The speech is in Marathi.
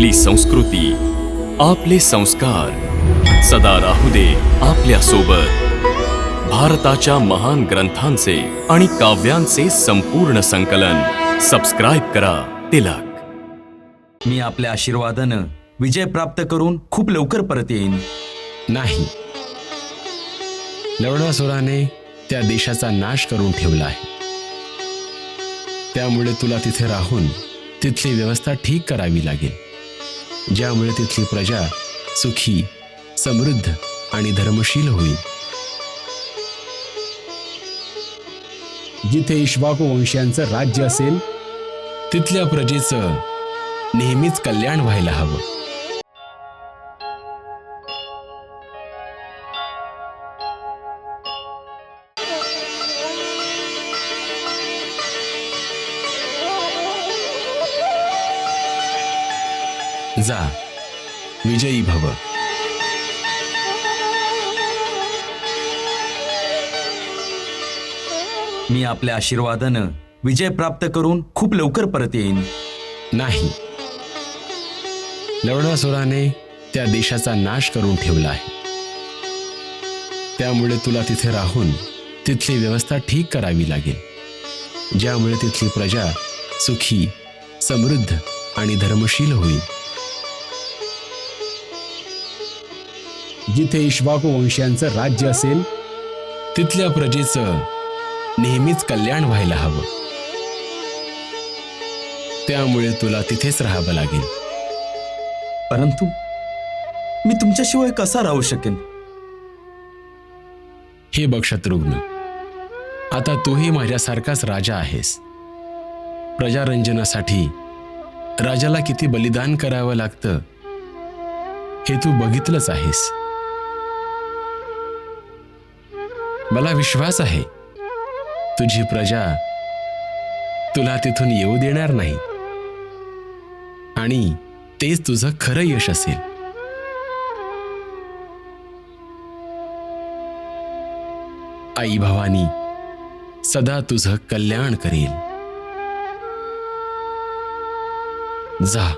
आपली संस्कृती आपले संस्कार. सदा राहू दे आपल्यासोबत भारताच्या महान ग्रंथांचे आणि काव्यांचे संपूर्ण संकलन. सबस्क्राईब करा तिलक. मी आपल्या आशीर्वादानं विजय प्राप्त करून खूप लवकर परत येईन. नाही. लवणासुराने त्या देशाचा नाश करून ठेवला आहे. त्यामुळे तुला तिथे राहून तिथली व्यवस्था ठीक करावी लागेल. ज्यामुळे तिथली प्रजा सुखी समृद्ध आणि धर्मशील होईल. जिथे इश्वाकू वंशांचं राज्य असेल तिथल्या प्रजेचं नेहमीच कल्याण व्हायला हवं. जा. विजयी भव. मी आपल्या आशीर्वादानं विजय प्राप्त करून खूप लवकर परत येईन. नाही. लवणासुराने त्या देशाचा नाश करून ठेवला आहे. त्यामुळे तुला तिथे राहून तिथली व्यवस्था ठीक करावी लागेल. ज्यामुळे तिथली प्रजा सुखी समृद्ध आणि धर्मशील होईल. जिथे इक्ष्वाकू वंशांचं राज्य असेल तिथल्या प्रजेचं नेहमीच कल्याण व्हायला हवं. त्यामुळे तुला तिथेच राहावं लागेल. परंतु मी तुमच्याशिवाय कसा राहू शकेन? हे बघ शत्रुघ्न आता तूही माझ्यासारखाच राजा आहेस. प्रजारंजनासाठी राजाला किती बलिदान करावं लागतं हे तू बघितलंच आहेस. मला विश्वास आहे. तुझी प्रजा तुला तिथून येऊ देणार नाही. आणि तेच तुझं खरं यश असेल. आई भवानी सदा तुझं कल्याण करेल. जा.